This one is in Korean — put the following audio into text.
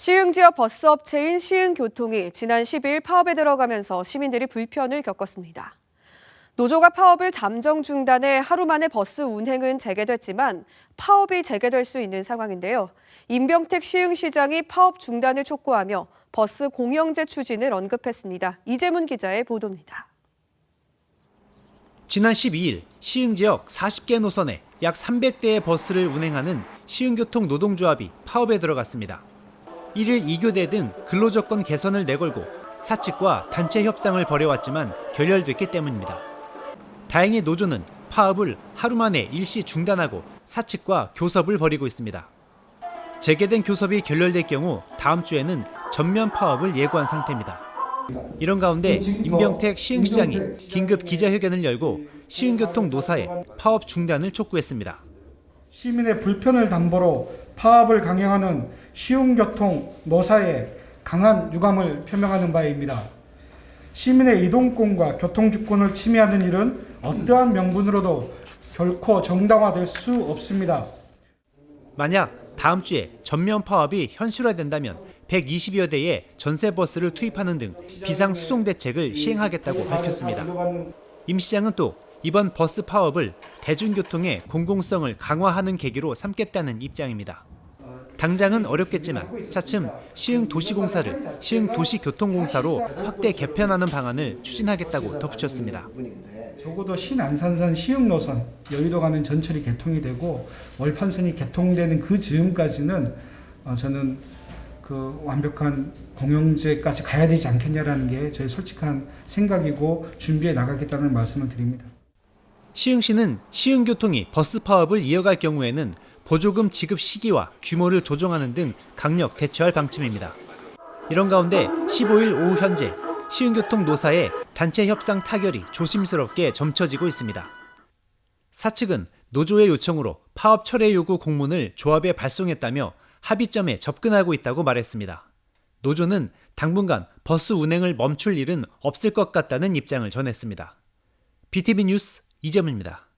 시흥 지역 버스 업체인 시흥교통이 지난 10일 파업에 들어가면서 시민들이 불편을 겪었습니다. 노조가 파업을 잠정 중단해 하루 만에 버스 운행은 재개됐지만 파업이 재개될 수 있는 상황인데요. 임병택 시흥시장이 파업 중단을 촉구하며 버스 공영제 추진을 언급했습니다. 이재문 기자의 보도입니다. 지난 12일 시흥 지역 40개 노선에 약 300대의 버스를 운행하는 시흥교통 노동조합이 파업에 들어갔습니다. 1일 2교대 등 근로조건 개선을 내걸고 사측과 단체 협상을 벌여왔지만 결렬됐기 때문입니다. 다행히 노조는 파업을 하루 만에 일시 중단하고 사측과 교섭을 벌이고 있습니다. 재개된 교섭이 결렬될 경우 다음 주에는 전면 파업을 예고한 상태입니다. 이런 가운데 임병택 시흥시장이 긴급 기자회견을 열고 시흥교통 노사에 파업 중단을 촉구했습니다. 시민의 불편을 담보로 파업을 강행하는 시흥교통 노사에 강한 유감을 표명하는 바입니다. 시민의 이동권과 교통주권을 침해하는 일은 어떠한 명분으로도 결코 정당화될 수 없습니다. 만약 다음 주에 전면 파업이 현실화된다면 120여 대의 전세 버스를 투입하는 등 비상 수송 대책을 시행하겠다고 밝혔습니다. 임 시장은 또 이번 버스 파업을 대중교통의 공공성을 강화하는 계기로 삼겠다는 입장입니다. 당장은 어렵겠지만 차츰 시흥 도시공사를 시흥 도시교통공사로 확대 개편하는 방안을 추진하겠다고 덧붙였습니다. 적어도 신안산선 시흥 노선 여의도 가는 전철이 개통이 되고 월판선이 개통되는 그 즈음까지는 어, 저는 그 완벽한 공영제까지 가야 되지 않겠냐라는 게 저의 솔직한 생각이고 준비해 나가겠다는 말씀을 드립니다. 시흥시는 시흥교통이 버스 파업을 이어갈 경우에는 보조금 지급 시기와 규모를 조정하는 등 강력 대처할 방침입니다. 이런 가운데 15일 오후 현재 시흥교통 노사의 단체 협상 타결이 조심스럽게 점쳐지고 있습니다. 사측은 노조의 요청으로 파업 철회 요구 공문을 조합에 발송했다며 합의점에 접근하고 있다고 말했습니다. 노조는 당분간 버스 운행을 멈출 일은 없을 것 같다는 입장을 전했습니다. BTV 뉴스 이재문입니다.